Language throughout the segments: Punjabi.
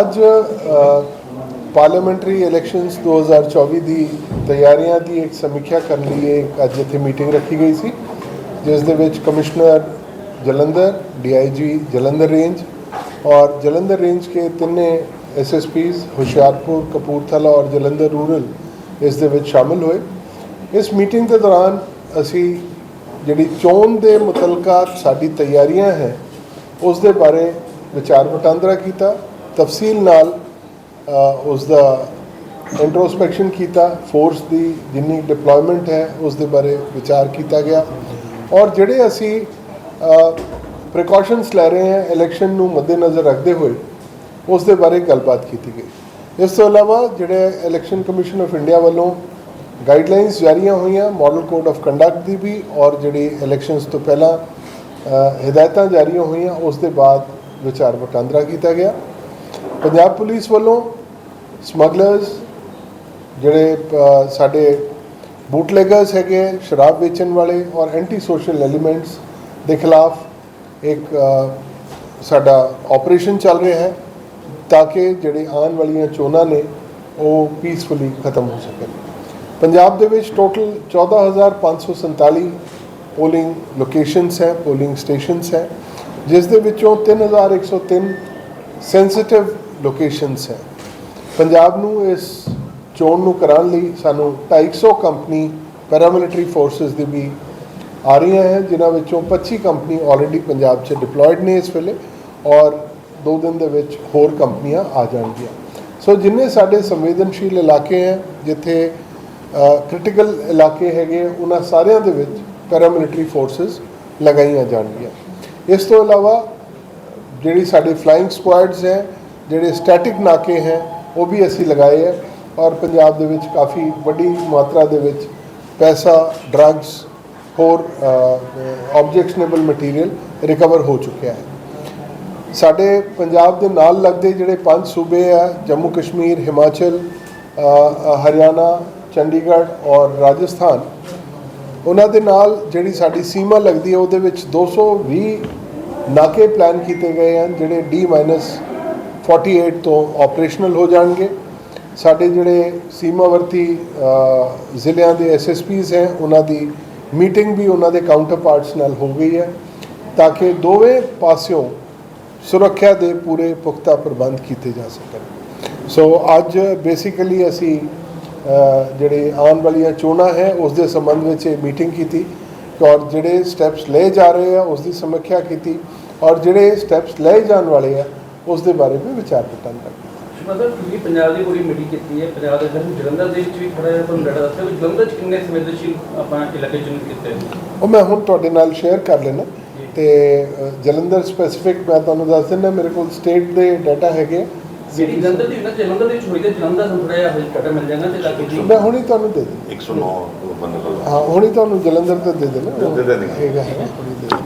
ਅੱਜ ਪਾਰਲੀਮੈਂਟਰੀ ਇਲੈਕਸ਼ਨਸ 2024 ਦੀ ਤਿਆਰੀਆਂ ਦੀ ਇੱਕ ਸਮੀਖਿਆ ਕਰਨ ਲਈ ਇੱਕ ਅੱਜ ਇੱਥੇ ਮੀਟਿੰਗ ਰੱਖੀ ਗਈ ਸੀ, ਜਿਸ ਦੇ ਵਿੱਚ commissioner Jalandhar DIG Jalandhar range ਔਰ ਜਲੰਧਰ ਰੇਂਜ ਕੇ ਤਿੰਨੇ ਐਸਐਸਪੀਜ਼ ਹੁਸ਼ਿਆਰਪੁਰ, ਕਪੂਰਥਲਾ ਔਰ ਜਲੰਧਰ ਰੂਰਲ ਇਸ ਦੇ ਵਿੱਚ ਸ਼ਾਮਲ ਹੋਏ। ਇਸ ਮੀਟਿੰਗ ਦੇ ਦੌਰਾਨ ਅਸੀਂ ਜਿਹੜੀ ਚੋਣ ਦੇ ਮੁਤਲਕਾ ਸਾਡੀ ਤਿਆਰੀਆਂ ਹੈ, ਉਸ ਦੇ ਬਾਰੇ ਵਿਚਾਰ ਵਟਾਂਦਰਾ ਕੀਤਾ ਤਫਸੀਲ ਨਾਲ ਅ, ਉਸ ਦਾ ਇੰਟਰੋਸਪੈਕਸ਼ਨ ਕੀਤਾ ਫੋਰਸ ਦੀ ਜਿੰਨੀ ਡਿਪਲੋਇਮੈਂਟ ਹੈ ਉਸ ਦੇ ਬਾਰੇ ਵਿਚਾਰ ਕੀਤਾ ਗਿਆ। ਔਰ ਜਿਹੜੇ ਅਸੀਂ ਪ੍ਰੀਕਾਸ਼ਨਸ ਲੈ ਰਹੇ ਹਾਂ ਇਲੈਕਸ਼ਨ ਨੂੰ ਮੱਦੇਨਜ਼ਰ ਰੱਖਦੇ ਹੋਏ ਉਸ ਦੇ ਬਾਰੇ ਗੱਲਬਾਤ ਕੀਤੀ ਗਈ। ਇਸ ਤੋਂ ਇਲਾਵਾ ਜਿਹੜੇ ਇਲੈਕਸ਼ਨ ਕਮਿਸ਼ਨ ਆਫ ਇੰਡੀਆ ਵੱਲੋਂ ਗਾਈਡਲਾਈਨਸ ਜਾਰੀਆਂ ਹੋਈਆਂ ਮਾਡਲ ਕੋਡ ਆਫ ਕੰਡਕਟ ਦੀ ਵੀ ਔਰ ਜਿਹੜੀ ਇਲੈਕਸ਼ਨਸ ਤੋਂ ਪਹਿਲਾਂ ਹਦਾਇਤਾਂ ਜਾਰੀਆਂ ਹੋਈਆਂ ਉਸ ਦੇ ਬਾਅਦ ਵਿਚਾਰ ਵਟਾਂਦਰਾ ਕੀਤਾ ਗਿਆ। ਪੰਜਾਬ ਪੁਲਿਸ ਵੱਲੋਂ ਸਮਗਲਰਸ ਜਿਹੜੇ ਸਾਡੇ ਬੂਟਲੇਗਰਸ ਹੈਗੇ ਹੈ, ਸ਼ਰਾਬ ਵੇਚਣ ਵਾਲੇ ਔਰ ਐਂਟੀ ਸੋਸ਼ਲ ਐਲੀਮੈਂਟਸ ਦੇ ਖਿਲਾਫ ਇੱਕ ਸਾਡਾ ਆਪਰੇਸ਼ਨ ਚੱਲ ਰਿਹਾ ਹੈ ਤਾਂ ਕਿ ਜਿਹੜੇ ਆਉਣ ਵਾਲੀਆਂ ਚੋਣਾਂ ਨੇ ਉਹ ਪੀਸਫੁਲੀ ਖਤਮ ਹੋ ਸਕਣ। ਪੰਜਾਬ ਦੇ ਵਿੱਚ ਟੋਟਲ 14547 ਪੋਲਿੰਗ ਲੋਕੇਸ਼ਨਸ ਹੈ ਪੋਲਿੰਗ ਸਟੇਸ਼ਨਸ ਹੈ ਜਿਸ ਦੇ ਵਿੱਚੋਂ 3103 ਸੈਂਸਿਟਿਵ ਲੋਕੇਸ਼ਨਸ ਹੈ। ਪੰਜਾਬ ਨੂੰ ਇਸ ਚੋਣ ਨੂੰ ਕਰਾਉਣ ਲਈ ਸਾਨੂੰ 250 ਕੰਪਨੀ ਪੈਰਾਮਿਲਟਰੀ ਫੋਰਸਸ ਦੀ ਵੀ ਆ ਰਹੀਆਂ ਹੈ, ਜਿਨ੍ਹਾਂ ਵਿੱਚੋਂ 25 ਕੰਪਨੀ ਆਲਰੇਡੀ ਪੰਜਾਬ 'ਚ ਡਿਪਲੋਇਡ ਨੇ ਇਸ ਵੇਲੇ ਔਰ ਦੋ ਦਿਨ ਦੇ ਵਿੱਚ ਹੋਰ ਕੰਪਨੀਆਂ ਆ ਜਾਣਗੀਆਂ। ਸੋ ਜਿੰਨੇ ਸਾਡੇ ਸੰਵੇਦਨਸ਼ੀਲ ਇਲਾਕੇ ਹੈ, ਜਿੱਥੇ ਕ੍ਰਿਟੀਕਲ ਇਲਾਕੇ ਹੈਗੇ, ਉਹਨਾਂ ਸਾਰਿਆਂ ਦੇ ਵਿੱਚ ਪੈਰਾਮਿਲਟਰੀ ਫੋਰਸਸ ਲਗਾਈਆਂ ਜਾਣਗੀਆਂ। ਇਸ ਤੋਂ ਇਲਾਵਾ ਜਿਹੜੀ ਸਾਡੇ ਫਲਾਈਂਗ ਸਕੁਆਡਸ ਹੈ ਜਿਹੜੇ ਸਟੈਟਿਕ ਨਾਕੇ ਹੈ, ਉਹ ਵੀ ਅਸੀਂ ਲਗਾਏ ਹੈ ਔਰ ਪੰਜਾਬ ਦੇ ਵਿੱਚ ਕਾਫੀ ਵੱਡੀ ਮਾਤਰਾ ਦੇ ਵਿੱਚ ਪੈਸਾ ਡਰੱਗਸ ਹੋਰ ਆਬਜੈਕਸ਼ਨੇਬਲ ਮਟੀਰੀਅਲ ਰਿਕਵਰ ਹੋ ਚੁੱਕਿਆ ਹੈ। ਸਾਡੇ ਪੰਜਾਬ ਦੇ ਨਾਲ ਲੱਗਦੇ ਜਿਹੜੇ ਪੰਜ ਸੂਬੇ ਆ ਜੰਮੂ ਕਸ਼ਮੀਰ, ਹਿਮਾਚਲ ਹਰਿਆਣਾ, ਚੰਡੀਗੜ੍ਹ ਔਰ ਰਾਜਸਥਾਨ, ਉਹਨਾਂ ਦੇ ਨਾਲ ਜਿਹੜੀ ਸਾਡੀ ਸੀਮਾ ਲੱਗਦੀ ਹੈ, ਉਹਦੇ ਵਿੱਚ 220 ਨਾਕੇ ਪਲਾਨ ਕੀਤੇ ਗਏ ਹਨ, ਜਿਹੜੇ D-48 ਤੋਂ ਆਪਰੇਸ਼ਨਲ ਹੋ ਜਾਣਗੇ। ਸਾਡੇ ਜਿਹੜੇ ਸੀਮਾਵਰਤੀ ਜ਼ਿਲ੍ਹਿਆਂ ਦੇ ਐਸਐਸਪੀਜ਼ ਹੈ, ਉਹਨਾਂ ਦੀ ਮੀਟਿੰਗ ਵੀ ਉਹਨਾਂ ਦੇ ਕਾਊਂਟਰਪਾਰਟਸ ਨਾਲ ਹੋ ਗਈ ਹੈ, ਤਾਂ ਕਿ ਦੋਵੇਂ ਪਾਸਿਓਂ ਸੁਰੱਖਿਆ ਦੇ ਪੂਰੇ ਪੁਖਤਾ ਪ੍ਰਬੰਧ ਕੀਤੇ ਜਾ ਸਕਣ। ਸੋ ਅੱਜ ਬੇਸਿਕਲੀ ਅਸੀਂ ਜਿਹੜੇ ਆਉਣ ਵਾਲੀਆਂ ਚੋਣਾਂ ਹੈ, ਉਸ ਦੇ ਸੰਬੰਧ ਵਿੱਚ ਇਹ ਮੀਟਿੰਗ ਕੀਤੀ ਔਰ ਜਿਹੜੇ ਸਟੈਪਸ ਲਏ ਜਾ ਰਹੇ ਆ, ਉਸ ਦੀ ਸਮੀਖਿਆ ਕੀਤੀ ਔਰ ਜਿਹੜੇ ਸਟੈਪਸ ਲਏ ਜਾਣ ਵਾਲੇ ਆ ਉਸ ਦੇ ਬਾਰੇ ਵੀ ਵਿਚਾਰ ਵਟਾਂਦਰਾ ਕੀਤਾ ਮਤਲਬ ਤੁਸੀਂ ਪੰਜਾਬ ਦੀ ਪੂਰੀ ਮੀਟਿੰਗ ਕੀਤੀ ਹੈ ਪੰਜਾਬ ਦੇ ਅੰਦਰ ਜਲੰਧਰ ਦੇ ਵਿੱਚ ਵੀ ਥੋੜਾ ਜਿਹਾ ਤੁਹਾਨੂੰ ਡਾਟਾ ਦੱਸਿਆ ਵੀ ਜਲੰਧਰ ਚ ਕਿੰਨੇ ਸੰਵੇਦਨਸ਼ੀਲ ਆਪਾਂ ਇਲਾਕੇ ਚੁਣ ਕੀਤੇ? ਉਹ ਮੈਂ ਹੁਣ ਤੁਹਾਡੇ ਨਾਲ ਸ਼ੇਅਰ ਕਰ ਲੈਣਾ ਤੇ ਜਲੰਧਰ ਸਪੈਸੀਫਿਕ ਮੈਂ ਤੁਹਾਨੂੰ ਦੱਸ ਦਿੰਦਾ ਮੇਰੇ ਕੋਲ ਸਟੇਟ ਦੇ ਡਾਟਾ ਹੈਗੇ। ਜਿਹੜੀ ਜਲੰਧਰ ਦੀ ਨਾ ਜਲੰਧਰ ਦੇ ਵਿੱਚ ਹੋਈ ਤੇ ਜਲੰਧਰ ਨੂੰ ਥੋੜਾ ਜਿਹਾ ਡਾਟਾ ਮਿਲ ਜਾਣਾ ਤੇ ਇਲਾਕੇ ਦੀ ਮੈਂ ਹੁਣੀ ਤੁਹਾਨੂੰ ਦੇ ਦਿੰਦਾ 109 ਬੰਦੇ ਕੋਲ ਹਾਂ ਹੁਣੀ ਤੁਹਾਨੂੰ ਜਲੰਧਰ ਤੋਂ ਦੇ ਦੇਣਾ ਦੇ ਦੇਣੀ। ਹੈਗਾ ਹੈ ਹੁਣੀ ਦੇ ਦੇਣਾ।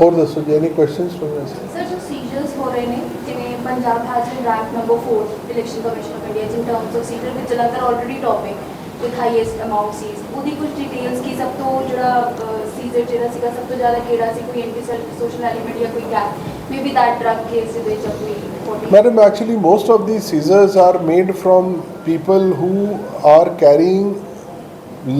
ਹੋਰ ਦੱਸੋ ਜੀ any questions from you sir ਜੋ ਸੀਜ਼ਰਸ ਹੋ ਰਹੇ ਨੇ ਜਿਵੇਂ Punjab has been rank number 4 election commission of India in terms of seizure ਵਿੱਚ Jalandhar already topping with highest amount seize ਉਹਦੀ ਕੁਝ ਡਿਟੇਲਸ ਕੀ ਸਭ ਤੋਂ ਜਿਹੜਾ ਸੀਜ਼ਰ ਜਿਹੜਾ ਸੀਗਾ ਸਭ ਤੋਂ ਜ਼ਿਆਦਾ ਕਿਹੜਾ ਸੀ ਕੋਈ ਐਂਟੀ ਸੋਸ਼ਲ ਐਲੀਮੈਂਟ ਜਾਂ ਕੋਈ gap maybe that drug case ਦੇ ਵਿੱਚ reporting? Madam, actually, most of these seizures are made from people who are carrying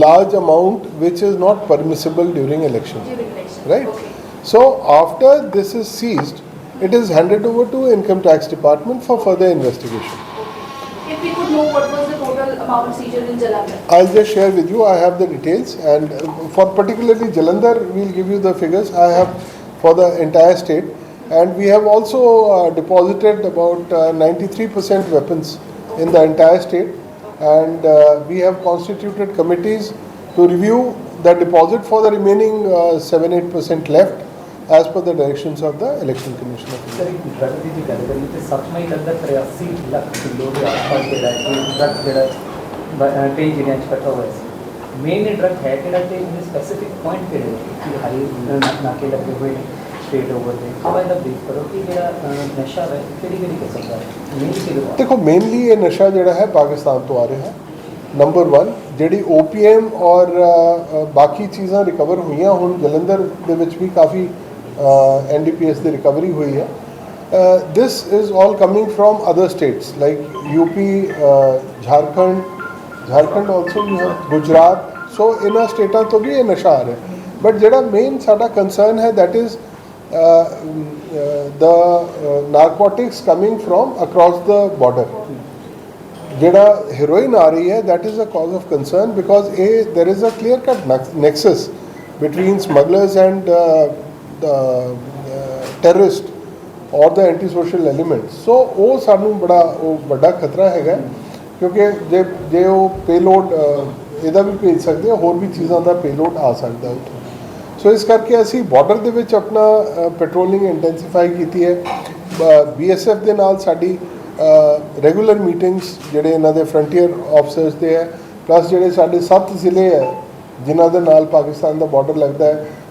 large amount which is not permissible during election. During election. Right? Okay. So after this is seized, it is handed over to Income Tax Department for further investigation. If we could know what was the total amount seizure in Jalandhar? I'll just share with you. I have the details, and uh, for particularly Jalandhar, we'll give you the figures. I have for the entire state, and we have also uh, deposited about uh, 93% weapons in the entire state, and uh, we have constituted committees to review the deposit for the remaining uh, 7-8% left, as per the directions of the Election Commission. Of India. Sir ਇੱਕ ਡਰਗ ਦੀ ਜੇ ਗੱਲ ਕਰੀਏ ਤੇ ਸੱਚਮਈ ਲੱਗਦਾ 83 ਲੱਖ ਕਿਲੋ ਦੇ ਆਸ-ਪਾਸ ਜਿਹੜਾ ਹੈ ਇਹ ਡਰਗ ਜਿਹੜਾ ਬ- ਅਹ ਕਈ ਜ਼ਿਲ੍ਹਿਆਂ 'ਚ ਇਕੱਠਾ ਹੋਇਆ ਸੀ ਮੇਨ ਇਹ ਡਰਗ ਹੈ ਕਿਹੜਾ ਤੇ ਇਹਦੇ ਸਪੈਸੀਫਿਕ ਪੁਆਇੰਟ ਕਿਹੜੇ ਨੇ ਕਿ ਹਾਈ ਨਾਕੇ ਲੱਗੇ ਹੋਏ ਨੇ ਸਟੇਟ ਓਵਰ ਦੇ ਥੋੜਾ ਇਹਦਾ ਬਰੀਫ ਕਰੋ ਕਿ ਜਿਹੜਾ ਅਹ, ਨਸ਼ਾ ਹੈ ਕਿਹੜੀ ਕਿਹੜੀ ਕਿਸਮ ਦਾ ਹੈ ਮੇਨ ਕਿਹਦੇ ਦੇਖੋ ਮੇਨਲੀ ਇਹ ਨਸ਼ਾ ਜਿਹੜਾ ਹੈ ਪਾਕਿਸਤਾਨ ਤੋਂ ਆ ਰਿਹਾ ਹੈ ਨੰਬਰ 1 ਜਿਹੜੀ ਓਪੀਐਮ ਔਰ ਅ, ਅ, ਬਾਕੀ ਚੀਜ਼ਾਂ ਰਿਕਵਰ ਹੋਈਆਂ ਹੁਣ ਜਲੰਧਰ ਦੇ ਵਿੱਚ ਵੀ ਕਾਫੀ ਐਨਡੀਪੀਐਸ ਦੀ ਰਿਕਵਰੀ ਹੋਈ ਹੈ Uh, this is all coming from other states like UP, uh, Jharkhand, Jharkhand also we have Gujarat. So ਇਹਨਾਂ ਸਟੇਟਾਂ ਤੋਂ ਵੀ ਇਹ ਨਸ਼ਾ ਆ ਰਿਹਾ ਬਟ ਜਿਹੜਾ ਮੇਨ ਸਾਡਾ ਕੰਸਰਨ ਹੈ that is uh, the uh, narcotics coming from across the border. ਜਿਹੜਾ ਹੈਰੋਇਨ ਆ ਰਹੀ ਹੈ that is a cause of concern because a there is a clear cut nexus between smugglers and uh, the uh, terrorist or the anti social elements so ਉਹ ਸਾਨੂੰ ਬੜਾ ਉਹ ਵੱਡਾ ਖਤਰਾ ਹੈਗਾ ਕਿਉਂਕਿ ਜੇ ਜੇ ਉਹ ਪੇਲੋਡ ਇਹਦਾ ਵੀ ਭੇਜ ਸਕਦੇ ਆ ਹੋਰ ਵੀ ਚੀਜ਼ਾਂ ਦਾ ਪੇਲੋਡ ਆ ਸਕਦਾ ਉੱਥੋਂ। ਸੋ ਇਸ ਕਰਕੇ ਅਸੀਂ ਬਾਰਡਰ ਦੇ ਵਿੱਚ ਆਪਣਾ ਪੈਟਰੋਲਿੰਗ ਇੰਟੈਂਸੀਫਾਈ ਕੀਤੀ ਹੈ। ਬੀਐਸਐਫ ਦੇ ਨਾਲ ਸਾਡੀ ਰੈਗੂਲਰ ਮੀਟਿੰਗਸ ਜਿਹੜੇ ਇਹਨਾਂ ਦੇ ਫਰੰਟੀਅਰ ਆਫਸਰਸ ਦੇ ਹੈ ਪਲੱਸ ਜਿਹੜੇ ਸਾਡੇ ਸੱਤ ਜ਼ਿਲ੍ਹੇ ਹੈ ਜਿਨ੍ਹਾਂ ਦੇ ਨਾਲ ਪਾਕਿਸਤਾਨ ਦਾ ਬਾਰਡਰ ਲੱਗਦਾ ਹੈ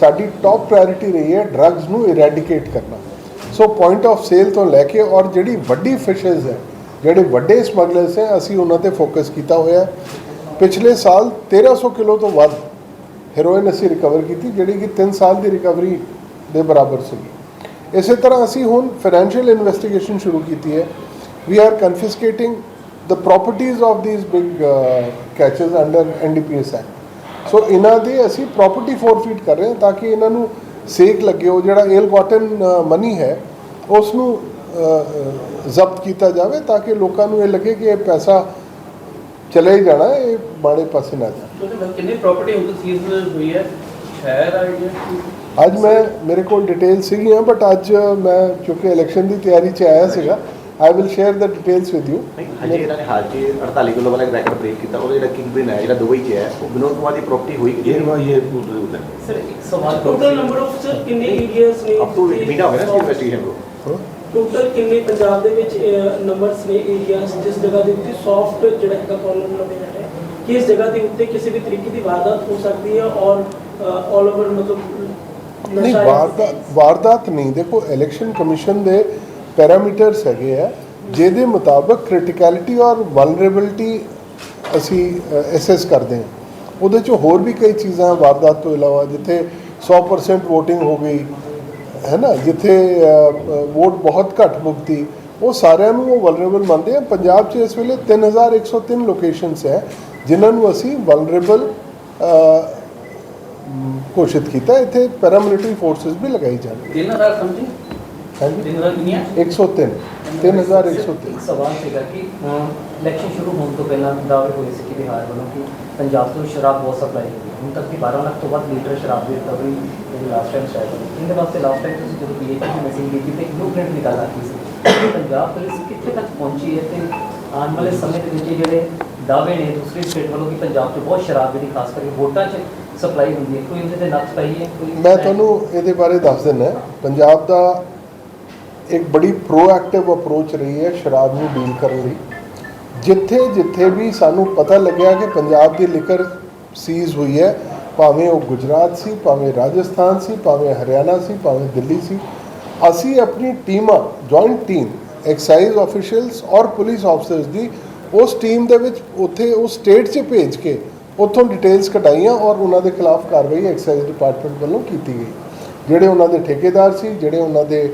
ਸਾਡੀ ਟਾਪ ਪ੍ਰਾਇੋਰਟੀ ਰਹੀ ਹੈ ਡਰੱਗਸ ਨੂੰ ਇਰੈਡੀਕੇਟ ਕਰਨਾ। ਸੋ ਪੁਆਇੰਟ ਆਫ ਸੇਲ ਤੋਂ ਲੈ ਕੇ ਔਰ ਜਿਹੜੀ ਵੱਡੀ ਫਿਸ਼ਰਸ ਹੈ, ਜਿਹੜੇ ਵੱਡੇ ਸਮਗਲਰਸ ਹੈ, ਅਸੀਂ ਉਹਨਾਂ ਤੇ ਫੋਕਸ ਕੀਤਾ ਹੋਇਆ ਪਿਛਲੇ ਸਾਲ 1300 ਕਿਲੋ ਤੋਂ ਵੱਧ ਹੈਰੋਇਨ ਅਸੀਂ ਰਿਕਵਰ ਕੀਤੀ, ਜਿਹੜੀ ਕਿ 3 ਸਾਲ ਦੀ ਰਿਕਵਰੀ ਦੇ ਬਰਾਬਰ ਸੀਗੀ। ਇਸੇ ਤਰ੍ਹਾਂ ਅਸੀਂ ਹੁਣ ਫਾਈਨੈਂਸ਼ੀਅਲ ਇਨਵੈਸਟੀਗੇਸ਼ਨ ਸ਼ੁਰੂ ਕੀਤੀ ਹੈ। We are confiscating the properties of these big catches under NDPS act so ਇਹਨਾਂ ਦੇ ਅਸੀਂ ਪ੍ਰਾਪਰਟੀ ਫੋਰਫੀਟ ਕਰ ਰਹੇ ਹਾਂ ਤਾਂ ਕਿ ਇਹਨਾਂ ਨੂੰ ਸੇਕ ਲੱਗੇ ਉਹ ਜਿਹੜਾ ਏਲ ਕਾਟਨ ਮਨੀ ਹੈ ਉਸ ਨੂੰ ਜ਼ਬਤ ਕੀਤਾ ਜਾਵੇ ਤਾਂ ਕਿ ਲੋਕਾਂ ਨੂੰ ਇਹ ਲੱਗੇ ਕਿ ਇਹ ਪੈਸਾ ਚਲੇ ਹੀ ਜਾਣਾ ਇਹ ਮਾੜੇ ਪਾਸੇ ਨਾ ਵਿੱਚ ਕਿੰਨੀ ਪ੍ਰਾਪਰਟੀ ਹੁਣ ਸੀਜ਼ ਹੋਈ ਹੈ? ਸ਼ਹਿਰ ਆ ਜਾਂ ਅੱਜ ਮੈਂ ਮੇਰੇ ਕੋਲ ਡਿਟੇਲ ਸੀਗੀਆਂ ਬਟ ਅੱਜ ਮੈਂ ਕਿਉਂਕਿ ਇਲੈਕਸ਼ਨ ਦੀ ਤਿਆਰੀ 'ਚ ਆਇਆ ਸੀਗਾ। I will share the details with you ਹਜੇ ਇਹਨਾਂ ਨੇ ਹਾਲ ਚ 48 ਕਿਲੋ ਵਾਲਾ ਰੈਕਟ ਬ੍ਰੇਕ ਕੀਤਾ ਉਹ ਜਿਹੜਾ ਕਿੰਗ ਬਿਨ ਹੈ ਜਿਹੜਾ ਦੁਬਈ 'ਚ ਹੈ ਉਹ ਵਿਨੋਦ ਕੁਮਾਰ ਦੀ ਪ੍ਰਾਪਰਟੀ ਹੋਈ ਇਹ ਵਾ ਇਹ ਪੂਰੇ ਉਹਦਾ ਸਰ ਸਵਾਲ ਟੋਟਲ ਨੰਬਰ ਆਫ ਸਰ ਕਿੰਨੇ ਏਰੀਆਸ ਨੇ ਅਪ ਟੂ ਮਹੀਨਾ ਹੋ ਗਿਆ ਨਾ ਇਨਵੈਸਟੀਗੇਸ਼ਨ ਨੂੰ। ਟੋਟਲ ਕਿੰਨੇ ਪੰਜਾਬ ਦੇ ਵਿੱਚ ਨੰਬਰਸ ਨੇ ਏਰੀਆਸ ਜਿਸ ਜਗ੍ਹਾ ਦੇ ਉੱਤੇ ਸੌਫਟ ਜਿਹੜਾ ਹੈਗਾ ਕਾਨੂੰਨ ਲੱਗਿਆ ਹੈ ਕਿ ਇਸ ਜਗ੍ਹਾ ਦੇ ਉੱਤੇ ਕਿਸੇ ਵੀ ਤਰੀਕੇ ਦੀ ਵਾਰਦਾਤ ਹੋ ਸਕਦੀ ਹੈ ਔਰ ਆਲ ਓਵਰ ਮਤਲਬ ਨਹੀਂ ਵਾਰਦਾਤ ਵਾਰਦਾਤ ਨਹੀਂ। ਦੇਖੋ ਇਲੈਕਸ਼ਨ ਕਮਿਸ਼ਨ ਦੇ ਪੈਰਾਮੀਟਰਸ ਹੈਗੇ ਆ, ਜਿਹਦੇ ਮੁਤਾਬਕ ਕ੍ਰਿਟੀਕੈਲਿਟੀ ਔਰ ਵਲਨਰੇਬਿਲਟੀ ਅਸੀਂ ਅਸੈਸ ਕਰਦੇ ਹਾਂ। ਉਹਦੇ ਚ ਹੋਰ ਵੀ ਕਈ ਚੀਜ਼ਾਂ ਵਾਰਦਾਤ ਤੋਂ ਇਲਾਵਾ, ਜਿੱਥੇ 100% VOTING ਹੋ ਗਈ, ਹੈ ਨਾ? ਜਿੱਥੇ ਵੋਟ ਬਹੁਤ ਘੱਟ ਮੁਕਤੀ ਉਹ ਸਾਰਿਆਂ ਨੂੰ ਉਹ ਵਲਨਰੇਬਲ ਮੰਨਦੇ ਆ। ਪੰਜਾਬ 'ਚ ਇਸ ਵੇਲੇ 3103 ਲੋਕੇਸ਼ਨਸ ਹੈ, ਜਿਨ੍ਹਾਂ ਨੂੰ ਅਸੀਂ ਵਲਨਰੇਬਲ ਘੋਸ਼ਿਤ ਕੀਤਾ। ਇੱਥੇ ਪੈਰਾਮਿਲਟਰੀ ਫੋਰਸਸ ਵੀ ਲਗਾਈ ਜਾਣਗੇ ਤਿੰਨ ਸਮਝੀ ਹਾਂਜੀ? ਤਿੰਨ। ਹਜ਼ਾਰ ਕਿੰਨੀਆਂ 103 3103 ਇੱਕ ਸਵਾਲ ਸੀਗਾ ਕਿ ਇਲੈਕਸ਼ਨ ਸ਼ੁਰੂ ਹੋਣ ਤੋਂ ਪਹਿਲਾਂ ਦਾਅਵੇ ਹੋਏ ਸੀ ਕਿ ਬਿਹਾਰ ਵੱਲੋਂ ਕਿ ਪੰਜਾਬ ਤੋਂ ਸ਼ਰਾਬ ਬਹੁਤ ਸਪਲਾਈ ਹੋਈ ਹੁਣ ਤੱਕ ਦੀ 12 ਲੱਖ ਤੋਂ ਵੱਧ ਲੀਟਰ ਸ਼ਰਾਬ ਦੀ ਰਿਕਵਰੀ ਜਿਹੜੀ ਲਾਸਟ ਟਾਈਮ ਸ਼ਾਇਦ ਹੋਈ। ਇਹਦੇ ਵਾਸਤੇ ਲਾਸਟ ਟਾਈਮ ਤੁਸੀਂ ਜਦੋਂ ਪੀਏਪੀ ਦੀ ਮੀਟਿੰਗ ਕੀਤੀ ਤੇ ਬਲੂ ਪ੍ਰਿੰਟ ਨਿਕਾਲਾ ਕੀ ਸੀ। ਕਿ ਪੰਜਾਬ ਪੁਲਿਸ ਕਿੱਥੇ ਤੱਕ ਪਹੁੰਚੀ ਹੈ ਤੇ ਆਉਣ ਵਾਲੇ ਸਮੇਂ ਦੇ ਵਿੱਚ ਇਹ ਜਿਹੜੇ ਦਾਅਵੇ ਨੇ ਦੂਸਰੀ ਸਟੇਟ ਵੱਲੋਂ ਕਿ ਪੰਜਾਬ 'ਚ ਬਹੁਤ ਸ਼ਰਾਬ ਜਿਹੜੀ ਖਾਸ ਕਰਕੇ ਵੋਟਾਂ 'ਚ ਸਪਲਾਈ ਹੁੰਦੀ ਹੈ ਕੋਈ ਇਹਦੇ ਤੇ ਨੱਥ ਪਈ ਹੈ ਕੋਈ ਮੈਂ ਤੁਹਾਨੂੰ ਇਹਦੇ ਬਾਰੇ ਦੱਸ ਦਿੰਦਾ। ਪੰਜਾਬ ਦਾ ਇੱਕ ਬੜੀ ਪ੍ਰੋਐਕਟਿਵ ਅਪਰੋਚ ਰਹੀ ਹੈ ਸ਼ਰਾਬ ਨੂੰ ਡੀਲ ਕਰਨ ਲਈ ਜਿੱਥੇ ਜਿੱਥੇ ਵੀ ਸਾਨੂੰ ਪਤਾ ਲੱਗਿਆ ਕਿ ਪੰਜਾਬ ਦੀ ਲਿਕਰ ਸੀਜ਼ ਹੋਈ ਹੈ, ਭਾਵੇਂ ਉਹ ਗੁਜਰਾਤ ਸੀ, ਭਾਵੇਂ ਰਾਜਸਥਾਨ ਸੀ, ਭਾਵੇਂ ਹਰਿਆਣਾ ਸੀ, ਭਾਵੇਂ ਦਿੱਲੀ ਸੀ, ਅਸੀਂ ਆਪਣੀ ਟੀਮਾਂ ਜੁਆਇੰਟ ਟੀਮ ਐਕਸਾਈਜ਼ ਆਫੀਸ਼ੀਅਲਸ ਔਰ ਪੁਲਿਸ ਆਫਸਰਸ ਦੀ ਉਸ ਟੀਮ ਦੇ ਵਿੱਚ ਉੱਥੇ ਉਸ ਸਟੇਟ 'ਚ ਭੇਜ ਕੇ ਉੱਥੋਂ ਡਿਟੇਲਸ ਕਢਾਈਆਂ ਔਰ ਉਹਨਾਂ ਦੇ ਖਿਲਾਫ ਕਾਰਵਾਈ ਐਕਸਾਈਜ਼ ਡਿਪਾਰਟਮੈਂਟ ਵੱਲੋਂ ਕੀਤੀ ਗਈ। ਜਿਹੜੇ ਉਹਨਾਂ ਦੇ ਠੇਕੇਦਾਰ ਸੀ, ਜਿਹੜੇ ਉਹਨਾਂ ਦੇ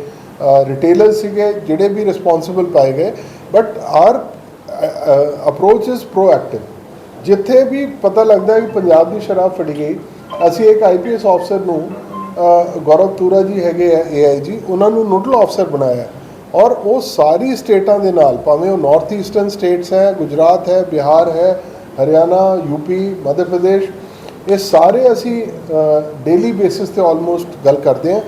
ਰਿਟੇਲਰ ਸੀਗੇ, ਜਿਹੜੇ ਵੀ ਰਿਸਪੌਂਸਿਬਲ ਪਾਏ ਗਏ but our approach is proactive ਜਿੱਥੇ ਵੀ ਪਤਾ ਲੱਗਦਾ ਹੈ ਕਿ ਪੰਜਾਬ ਦੀ ਸ਼ਰਾਬ ਫੜੀ ਗਈ, ਅਸੀਂ ਇੱਕ ਆਈਪੀਐਸ ਅਫਸਰ ਨੂੰ ਗੌਰਵ ਤੂਰਾ ਜੀ ਹੈਗੇ ਆ ਏਆਈਜੀ ਉਹਨਾਂ ਨੂੰ ਨੋਡਲ ਅਫਸਰ ਬਣਾਇਆ। ਔਰ ਉਹ ਸਾਰੀ ਸਟੇਟਾਂ ਦੇ ਨਾਲ, ਭਾਵੇਂ ਉਹ ਨਾਰਥ ਈਸਟਰਨ ਸਟੇਟਸ ਹੈ, ਗੁਜਰਾਤ ਹੈ, ਬਿਹਾਰ ਹੈ, ਹਰਿਆਣਾ ਯੂਪੀ ਮੱਧ ਪ੍ਰਦੇਸ਼, ਇਹ ਸਾਰੇ ਅਸੀਂ ਡੇਲੀ ਬੇਸਿਸ ਤੇ ਆਲਮੋਸਟ ਗੱਲ ਕਰਦੇ ਹਾਂ।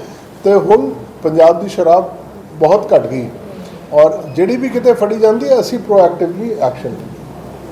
ਤੇ ਹੁਣ ਪੰਜਾਬ ਦੀ ਸ਼ਰਾਬ ਬਹੁਤ ਘਟ ਗਈ ਔਰ ਜਿਹੜੀ ਵੀ ਕਿਤੇ ਫੜੀ ਜਾਂਦੀ ਹੈ, ਅਸੀਂ ਪ੍ਰੋਐਕਟਿਵਲੀ ਐਕਸ਼ਨ